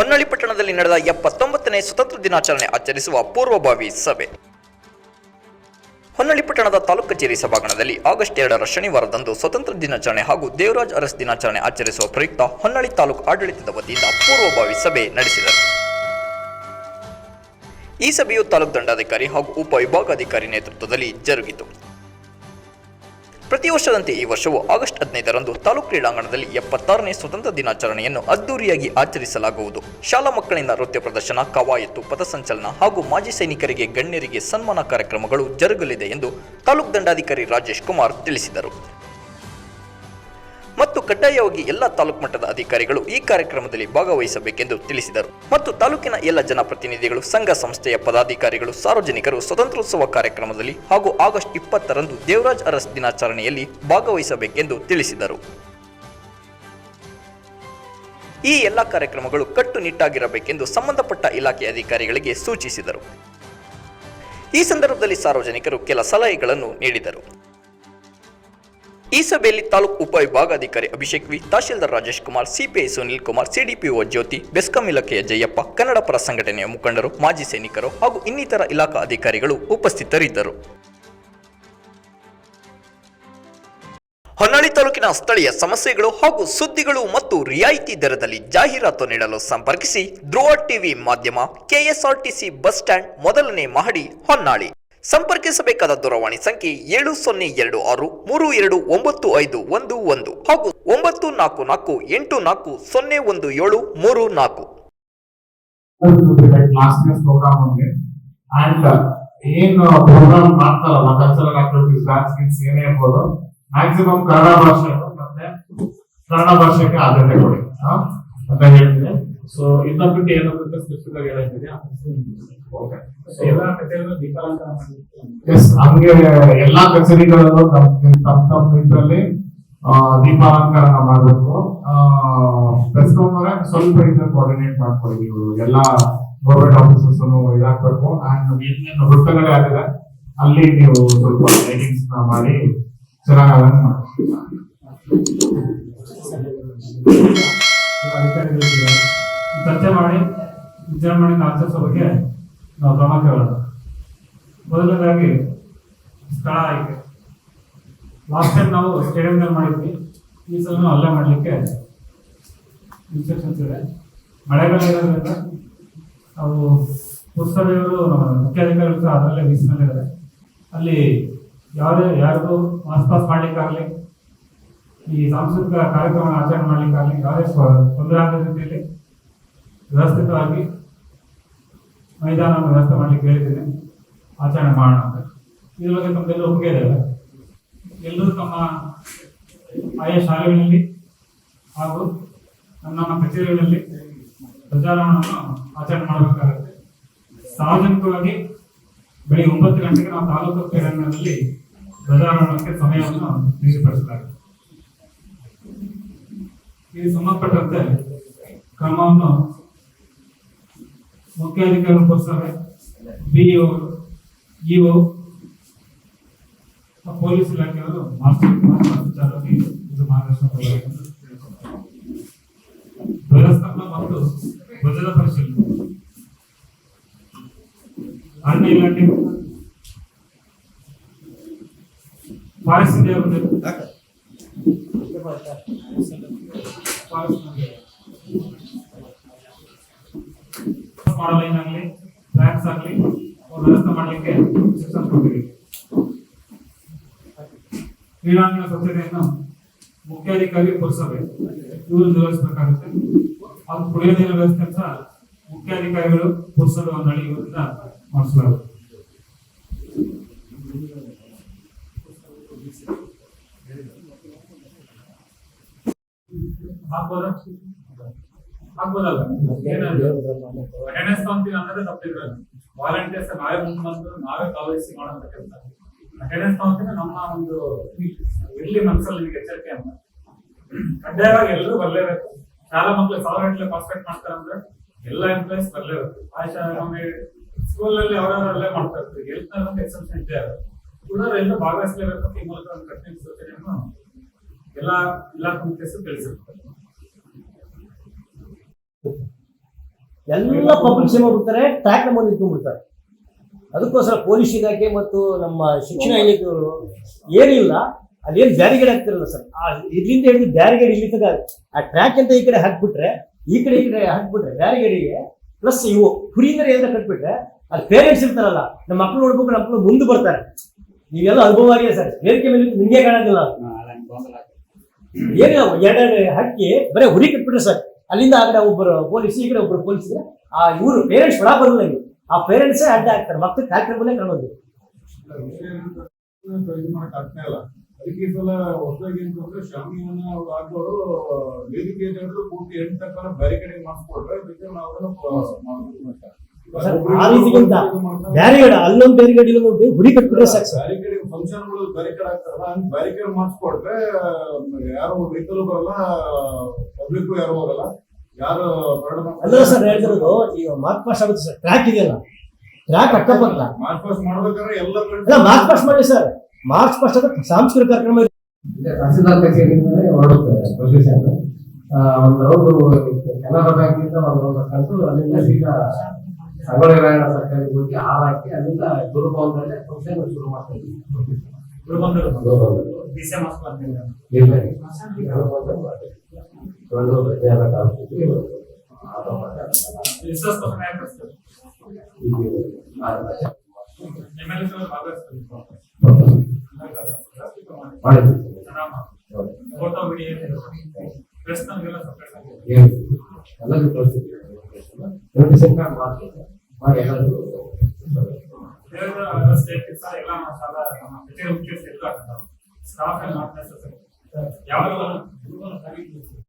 ಹೊನ್ನಳ್ಳಿ ಪಟ್ಟಣದಲ್ಲಿ ನಡೆದ ಎಪ್ಪತ್ತೊಂಬತ್ತನೇ ಸ್ವತಂತ್ರ ದಿನಾಚರಣೆ ಆಚರಿಸುವ ಪೂರ್ವಭಾವಿ ಸಭೆ. ಹೊನ್ನಳ್ಳಿ ಪಟ್ಟಣದ ತಾಲೂಕು ಕಚೇರಿ ಸಭಾಂಗಣದಲ್ಲಿ ಆಗಸ್ಟ್ ಎರಡರ ಶನಿವಾರದಂದು ಸ್ವತಂತ್ರ ದಿನಾಚರಣೆ ಹಾಗೂ ದೇವರಾಜ್ ಅರಸ್ ದಿನಾಚರಣೆ ಆಚರಿಸುವ ಪ್ರಯುಕ್ತ ಹೊನ್ನಳ್ಳಿ ತಾಲೂಕು ಆಡಳಿತದ ವತಿಯಿಂದ ಪೂರ್ವಭಾವಿ ಸಭೆ ನಡೆಸಿದರು. ಈ ಸಭೆಯು ತಾಲೂಕು ದಂಡಾಧಿಕಾರಿ ಹಾಗೂ ಉಪವಿಭಾಗಾಧಿಕಾರಿ ನೇತೃತ್ವದಲ್ಲಿ ಜರುಗಿತು. ಪ್ರತಿ ವರ್ಷದಂತೆ ಈ ವರ್ಷವೂ ಆಗಸ್ಟ್ ಹದಿನೈದರಂದು ತಾಲೂಕು ಕ್ರೀಡಾಂಗಣದಲ್ಲಿ ಎಪ್ಪತ್ತಾರನೇ ಸ್ವತಂತ್ರ ದಿನಾಚರಣೆಯನ್ನು ಅದ್ದೂರಿಯಾಗಿ ಆಚರಿಸಲಾಗುವುದು. ಶಾಲಾ ಮಕ್ಕಳಿಂದ ನೃತ್ಯ ಪ್ರದರ್ಶನ ಕವಾಯತು ಪಥಸಂಚಲನ ಹಾಗೂ ಮಾಜಿ ಸೈನಿಕರಿಗೆ, ಗಣ್ಯರಿಗೆ ಸನ್ಮಾನ ಕಾರ್ಯಕ್ರಮಗಳು ಜರುಗಲಿದೆ ಎಂದು ತಾಲೂಕು ದಂಡಾಧಿಕಾರಿ ರಾಜೇಶ್ ಕುಮಾರ್ ತಿಳಿಸಿದರು. ಮತ್ತು ಕಡ್ಡಾಯವಾಗಿ ಎಲ್ಲ ತಾಲೂಕು ಮಟ್ಟದ ಅಧಿಕಾರಿಗಳು ಈ ಕಾರ್ಯಕ್ರಮದಲ್ಲಿ ಭಾಗವಹಿಸಬೇಕೆಂದು ತಿಳಿಸಿದರು. ಮತ್ತು ತಾಲೂಕಿನ ಎಲ್ಲ ಜನಪ್ರತಿನಿಧಿಗಳು, ಸಂಘ ಸಂಸ್ಥೆಯ ಪದಾಧಿಕಾರಿಗಳು, ಸಾರ್ವಜನಿಕರು ಸ್ವತಂತ್ರೋತ್ಸವ ಕಾರ್ಯಕ್ರಮದಲ್ಲಿ ಹಾಗೂ ಆಗಸ್ಟ್ ಇಪ್ಪತ್ತರಂದು ದೇವರಾಜ್ ಅರಸ್ ದಿನಾಚರಣೆಯಲ್ಲಿ ಭಾಗವಹಿಸಬೇಕೆಂದು ತಿಳಿಸಿದರು. ಈ ಎಲ್ಲ ಕಾರ್ಯಕ್ರಮಗಳು ಕಟ್ಟುನಿಟ್ಟಾಗಿರಬೇಕೆಂದು ಸಂಬಂಧಪಟ್ಟ ಇಲಾಖೆ ಅಧಿಕಾರಿಗಳಿಗೆ ಸೂಚಿಸಿದರು. ಈ ಸಂದರ್ಭದಲ್ಲಿ ಸಾರ್ವಜನಿಕರು ಕೆಲ ಸಲಹೆಗಳನ್ನು ನೀಡಿದರು. ಈ ಸಭೆಯಲ್ಲಿ ತಾಲೂಕು ಉಪವಿಭಾಗಾಧಿಕಾರಿ Abhishek V, tahsildar Rajesh Kumar, CPI Sunil Kumar, CDPO Jyothi, BESCOM ಇಲಾಖೆಯ ಜಯಪ್ಪ, ಕನ್ನಡ ಪರ ಸಂಘಟನೆಯ ಮುಖಂಡರು, ಮಾಜಿ ಸೈನಿಕರು ಹಾಗೂ ಇನ್ನಿತರ ಇಲಾಖಾ ಅಧಿಕಾರಿಗಳು ಉಪಸ್ಥಿತರಿದ್ದರು. ಹೊನ್ನಾಳಿ ತಾಲೂಕಿನ ಸ್ಥಳೀಯ ಸಮಸ್ಯೆಗಳು ಹಾಗೂ ಸುದ್ದಿಗಳು ಮತ್ತು ರಿಯಾಯಿತಿ ದರದಲ್ಲಿ ಜಾಹೀರಾತು ನೀಡಲು ಸಂಪರ್ಕಿಸಿ ಧ್ರುವ ಟಿವಿ ಮಾಧ್ಯಮ, ಕೆಎಸ್ಆರ್ಟಿಸಿ ಬಸ್ ಸ್ಟ್ಯಾಂಡ್ ಮೊದಲನೇ ಮಹಡಿ ಹೊನ್ನಾಳಿ. ಸಂಪರ್ಕಿಸಬೇಕಾದ ದೂರವಾಣಿ ಸಂಖ್ಯೆ ಏಳು ಸೊನ್ನೆ ಎರಡು ಆರು ಮೂರು ಎರಡು ಒಂಬತ್ತು ಐದು ಒಂದು ಒಂದು ಹಾಗೂ ಒಂಬತ್ತು ನಾಲ್ಕು ನಾಲ್ಕು ಎಂಟು ನಾಲ್ಕು ಸೊನ್ನೆ ಒಂದು ಏಳು ಮೂರು ನಾಲ್ಕು. ಮ್ಯಾಕ್ಸಿಮಮ್ ಕನ್ನಡ ಭಾಷೆ ಕನ್ನಡ ಭಾಷೆಗೆ ಆದ್ಯತೆ ಕೊಡಿ. ಅಂತ ಸೊ ಇದನ್ನ ಬಿಟ್ಟು ಏನಾಗುತ್ತೆ ಸ್ಪೆಸಿಫಿಕ್ ಆಗಿ. ಎಸ್ ಹಂಗೆ ಎಲ್ಲಾ ಕಚೇರಿಗಳಲ್ಲೂ ತಮ್ಮ ತಮ್ಮ ಇದರಲ್ಲಿ ದೀಪಾಲಂಕರಣ ಮಾಡಬೇಕು. ಪ್ರೆಸ್ ಅವರೇ ಸ್ವಲ್ಪ ಇದನ್ನ ಕೋಆರ್ಡಿನೇಟ್ ಮಾಡ್ಕೊಳ್ಳಿ ನೀವು. ಎಲ್ಲಾ ಗೌರ್ಮೆಂಟ್ ಆಫೀಸಸ್ ಇದಾಗಬೇಕು ಅಂಡ್ ಏನೇನು ವೃತ್ತಗಳೇ ಆಗಿದೆ ಅಲ್ಲಿ ನೀವು ಸ್ವಲ್ಪ ಲೈಟಿಂಗ್ಸ್ ಮಾಡಿ ಚೆನ್ನಾಗಿ ಅಧಿಕಾರಿಗಳಿಗೆ ಚರ್ಚೆ ಮಾಡಿ ವಿಜೃಂಭಣೆ ಆಚರಿಸೋ ಬಗ್ಗೆ ನಾವು ಕ್ರಮ ಕೇಳೋಣ ಮೊದಲನೇದಾಗಿ, ಸ್ಥಳ ಆಯ್ಕೆ. ಲಾಸ್ಟ್ ಟೈಮ್ ನಾವು ಸ್ಟೇಡಿಯಂನಲ್ಲಿ ಮಾಡಿದ್ವಿ. ಈ ಸಲ ಅಲ್ಲೇ ಮಾಡಲಿಕ್ಕೆ ಇನ್ಸ್ಟ್ರಕ್ಷನ್ಸ್ ಇದೆ. ಮಳೆಗಾಲ ಇರೋದ್ರಿಂದ ನಾವು ಪುಸ್ತಕದವರು ಮುಖ್ಯಾಧಿಕಾರಿ ಸಹ ಅದರಲ್ಲೇ ಬೀಸಿನಲ್ಲಿದ್ದಾರೆ ಅಲ್ಲಿ ಯಾವುದೇ ಯಾರಿಗೂ ಆಸ್ಪಾಸ್ ಪಾಸ್ ಮಾಡ್ಲಿಕ್ಕಾಗಲಿ, ಈ ಸಾಂಸ್ಕೃತಿಕ ಕಾರ್ಯಕ್ರಮ ಆಚರಣೆ ಮಾಡ್ಲಿಕ್ಕಾಗಲಿ ಯಾವುದೇ ತೊಂದರೆ ಆಗದ ರೀತಿಯಲ್ಲಿ ವ್ಯವಸ್ಥಿತವಾಗಿ ಮೈದಾನವನ್ನು ವ್ಯವಸ್ಥೆ ಮಾಡಲಿಕ್ಕೆ ಹೇಳಿದ್ದೀನಿ. ಆಚರಣೆ ಮಾಡೋಣ ಅಂತ. ಇದ್ರ ಬಗ್ಗೆ ತಮ್ಮೆಲ್ಲ ಒಪ್ಪಿಗೆ ಇದೆ ಎಲ್ಲರೂ ತಮ್ಮ ಆಯಾ ಶಾಲೆಗಳಲ್ಲಿ ಹಾಗೂ ನಮ್ಮ ನಮ್ಮ ಕಚೇರಿಗಳಲ್ಲಿ ಧ್ವಜಾರೋಹಣವನ್ನು ಆಚರಣೆ ಮಾಡಬೇಕಾಗುತ್ತೆ. ಸಾರ್ವಜನಿಕವಾಗಿ ಬೆಳಿಗ್ಗೆ ಒಂಬತ್ತು ಗಂಟೆಗೆ ನಾವು ತಾಲೂಕು ಕ್ರೀಡಾಂಗಣದಲ್ಲಿ ಧ್ವಜಾರೋಹಣಕ್ಕೆ ಸಮಯವನ್ನು ನಿಗದಿಪಡಿಸಲಾಗಿದೆ. ಇದು ಸಂಬಂಧಪಟ್ಟಂತೆ ಕ್ರಮವನ್ನು ಮುಖ್ಯಾಧಿಕಾರಿ ಪುರಸಭೆ ಬಿಇಒ ಇಒ ಪೊಲೀಸ್ ಇಲಾಖೆಯವರು ಮಾಸ್ಟರ್ ಮಾಸ್ಟರ್ ಚಾಲಕಿ ಇದು ಮಾರ್ಗದರ್ಶನ ಕೊಡಬೇಕೆಂದು ತಿಳಿಸುತ್ತಾರೆ. ಧ್ವಜಸ್ತಂಭ ಮತ್ತು ಧ್ವಜದ ಪರಿಶೀಲನೆ ಅರಣ್ಯ ಇಲಾಖೆ ಫಾರೆಸ್ಟ್ ಇದೆ ಒಂದು ಫಾರೆಸ್ಟ್ ಮಾಡಲ್ ಏನಾಗಲಿ ಟ್ರ್ಯಾಕ್ಸ್ ಆಗಲಿ ವ್ಯವಸ್ಥೆ ಮಾಡಲಿಕ್ಕೆ ಶಿಕ್ಷಣ ಕೊಟ್ಟಿದ್ದೀವಿ ಕ್ರೀಡಾಂಗಣ ಸ್ವಚ್ಛತೆಯನ್ನು ಮುಖ್ಯಾಧಿಕಾರಿ ಪುರಸಭೆ, ಇವರು ನಿರ್ವಹಿಸಬೇಕಾಗುತ್ತೆ. ಅದು ಕುಡಿಯೋ ನೀರಿನ ವ್ಯವಸ್ಥೆ ಸಹ ಮುಖ್ಯಾಧಿಕಾರಿಗಳು ಪುರಸಭೆ ಹೊಂದಾಳಿ ಇವರಿಂದ ಮಾಡಿಸಲಾಗುತ್ತೆ. ಆಗ್ಬೋದಾ ಆಗ್ಬೋದಲ್ಲ ಅಟೆಂಡೆನ್ಸ್ ತಗೊಂತೀವಿ ಅಂದ್ರೆ ತಪ್ಪಿದ್ರಲ್ಲ ವಾಲಂಟಿಯರ್ಸ್ ನಾವೇ ಮುಂದೆ ಬಂದು ನಾವೇ ಕಾಲೇಜ್ ಮಾಡೋಂಥ ಕೆಲಸ. ಅಟೆಂಡೆನ್ಸ್ ತಗೊಂತೀವಿ ನಮ್ಮ ಒಂದು ಇರ್ಲಿ ಮನಸ್ಸಲ್ಲಿ ನಿಮಗೆ ಎಚ್ಚರಿಕೆ ಅಂತ. ಕಡ್ಡಾಯವಾಗಿ ಎಲ್ಲರೂ ಬರಲೇಬೇಕು. ಶಾಲಾ ಮಕ್ಕಳು ಸಾವಿರ ಗಂಟೆ ಪಾಸ್ಪೇಟ್ ಮಾಡ್ತಾರೆ ಅಂದ್ರೆ ಎಲ್ಲ ಎಂಪ್ಲಾಯ್ಸ್ ಬರಲೇಬೇಕು. ಆಶಾ ನಮಗೆ ಸ್ಕೂಲಲ್ಲಿ ಅವರವರಲ್ಲೇ ಮಾಡ್ತಾ ಇರ್ತಾರೆ ಹೆಲ್ತ್ ಅಂತ ಎಕ್ಸೆಪ್ಷನ್ ಇದೆ ಕೂಡ ಎಲ್ಲ ಭಾಗವಹಿಸಲೇಬೇಕು ಈ ಮೂಲಕ ಒಂದು ಕಠಿಣ ಸೂಚನೆಯನ್ನು ಎಲ್ಲ ಇಲಾಖೆ ಮುಖ್ಯಸ್ಥರು ತಿಳಿಸಿರ್ತಾರೆ. ಎಲ್ಲ ಪಬ್ಲಿಕ್ ಸೇವೆ ಬಿಡ್ತಾರೆ ಟ್ರ್ಯಾಕ್ ನಂಬರ್ ಇಟ್ಕೊಂಡ್ಬಿಡ್ತಾರೆ. ಅದಕ್ಕೋಸ್ಕರ ಪೊಲೀಸ್ ಇಲಾಖೆ ಮತ್ತು ನಮ್ಮ ಶಿಕ್ಷಣ ಇಲಾಖೆಯವರು ಏನಿಲ್ಲ ಅಲ್ಲೇನು ಬ್ಯಾರಿಗೇಡ್ ಹಾಕ್ತಿರಲ್ಲ ಸರ್. ಆ ಇಲ್ಲಿಂದ ಹಿಡಿದು ಬ್ಯಾರಿಗೇಡ್ ಇಲ್ಲಿ ಆ ಟ್ರ್ಯಾಕ್ ಅಂತ ಈ ಕಡೆ ಹಾಕ್ಬಿಟ್ರೆ ಈ ಕಡೆ ಈ ಕಡೆ ಹಾಕ್ಬಿಟ್ರೆ ಬ್ಯಾರಿಗೇಡಿಗೆ ಪ್ಲಸ್ ಇವು ಕುರಿಯಿಂದ ಏನಾರ ಕಟ್ಬಿಟ್ರೆ ಅಲ್ಲಿ ಪೇರೆಂಟ್ಸ್ ಇರ್ತಾರಲ್ಲ ನಮ್ಮ ಮಕ್ಕಳು ನೋಡ್ಬೇಕು ನಮ್ಮ ಮಕ್ಕಳು ಮುಂದೆ ಬರ್ತಾರೆ. ನೀವೆಲ್ಲ ಅನುಭವ ಆಗಿದೆ ಸರ್. ಬೇರೆ ಮೇಲೆ ನಿಮಗೆ ಕಾಣೋದಿಲ್ಲ ಏನಿಲ್ಲ ಎರಡೆರಡು ಹಾಕಿ ಬರೀ ಹುರಿ ಕಟ್ಬಿಟ್ರೆ ಸರ್ ಅಲ್ಲಿಂದ ಆ ಕಡೆ ಒಬ್ಬರು ಪೊಲೀಸ್ ಈ ಕಡೆ ಒಬ್ಬರು ಪೊಲೀಸ್ ಇದ್ರೆ ಆ ಇವರು ಪೇರೆಂಟ್ಸ್ ಒಳ ಬರಲ್ಲ ಇವರು. ಆ ಪೇರೆಂಟ್ಸೇ ಅಡ್ಡ ಆಗ್ತಾರೆ ಮಕ್ಕಳು ಟ್ರ್ಯಾಕ್ಟರ್ ಮೇಲೆ ಕಾಣೋದು ಅದಕ್ಕೆ ಈ ಸಲ ಹೊಸದಾಗಿ ಅಂತಂದ್ರೆ ಶಾಮಿಯಾನ ಅವ್ರು ಹಾಕೋರು ವೇದಿಕೆ ಪೂರ್ತಿ ಎಂಟು ತನಕ ಬ್ಯಾರಿಕೇಡಿಂಗ್ ಮಾಡಿಸ್ಕೊಟ್ರೆ ಬೇಕಾದ್ರೆ ನಾವು ಅದನ್ನ ಸರ್, ಆ ರೀತಿಗಿಂತ ಬ್ಯಾರಿಗೇಡ್ ಅಲ್ಲೊಂದು ಬ್ಯಾರಿಗೇಡ್ ಇಲ್ಲೊಂದು ಹುರಿ ಕಟ್ಬಿಟ್ರೆ ಸಾಕು ಸರ್. ಬ್ಯಾರಿಕೇಡಿಂಗ್ ಫಂಕ್ಷನ್ಗಳು ಬ್ಯಾರಿಕೇಡ್ ಆಗ್ತಾರಲ್ಲ ಹಂಗ್ ಬ್ಯಾರಿಕೇಡ್ ಮಾಡಿಸ್ಕೊಟ್ರೆ ಯಾರು ವೆಹಿಕಲ್ ಬರಲ್ಲ ಪಬ್ಲಿಕ್ ಯಾರು ಹೋಗಲ್ಲ ಯಾರು ಅಲ್ಲ ಸರ್ ಹೇಳ್ತಿರೋದು ಈಗ ಮಾರ್ಕ್ ಪಾಸ್ ಆಗುತ್ತೆ ಸರ್ ಟ್ರ್ಯಾಕ್ ಇದೆಯಲ್ಲ? ಟ್ರ್ಯಾಕ್ ಅಕ್ಕಪಕ್ಕ. ಮಾರ್ಕ್ ಪಾಸ್ ಮಾಡ್ಬೇಕಾದ್ರೆ ಎಲ್ಲ ಅಲ್ಲ ಮಾರ್ಕ್ ಪಾಸ್ ಮಾಡಿ ಸರ್ ಮಾರ್ಕ್ ಪಾಸ್ ಅಂದ್ರೆ ಸಾಂಸ್ಕೃತಿಕ ಕಾರ್ಯಕ್ರಮ. ತಹಸೀಲ್ದಾರ್ ಕಚೇರಿಯಿಂದಲೇ ಹೊರಡುತ್ತೆ ಒಂದು ರೌಂಡ್ ಕೆನರಾ ಬ್ಯಾಂಕಿಂದ ಒಂದು ರೌಂಡ್ ಹಾಕೊಂಡು ಅಲ್ಲಿಂದ ಸೀದಾ ರಾಯಣ್ಣ ಸರ್ಕಾರಿ ಹೋಗಿ ಹಾಲ್ ಹಾಕಿ ಅಲ್ಲಿಂದ ಗುರುಭವನದಲ್ಲೇ ಫಂಕ್ಷನ್ ಶುರು ಮಾಡ್ತಾ ಏನು? ಎಲ್ಲರಿಗೂ. ನೋಟಿಫಿಕೇಶನ್ ಕಾರ್ಡ್ ಮಾಡ್ತೀವಿ. ಮಾಡಿ ಎಲ್ಲರಿಗೂ ಬೇರೆ ಸ್ಟೇಟ್ ಎಲ್ಲ ಶಾಲಾ ನಮ್ಮ ಕಚೇರಿ ಮುಖ್ಯಸ್ಥರು ಇರ್ತಾರೆ ಸ್ಟಾಫ್ ಎಲ್ಲ ಮಾಡ್ತಾರೆ ಯಾವಾಗ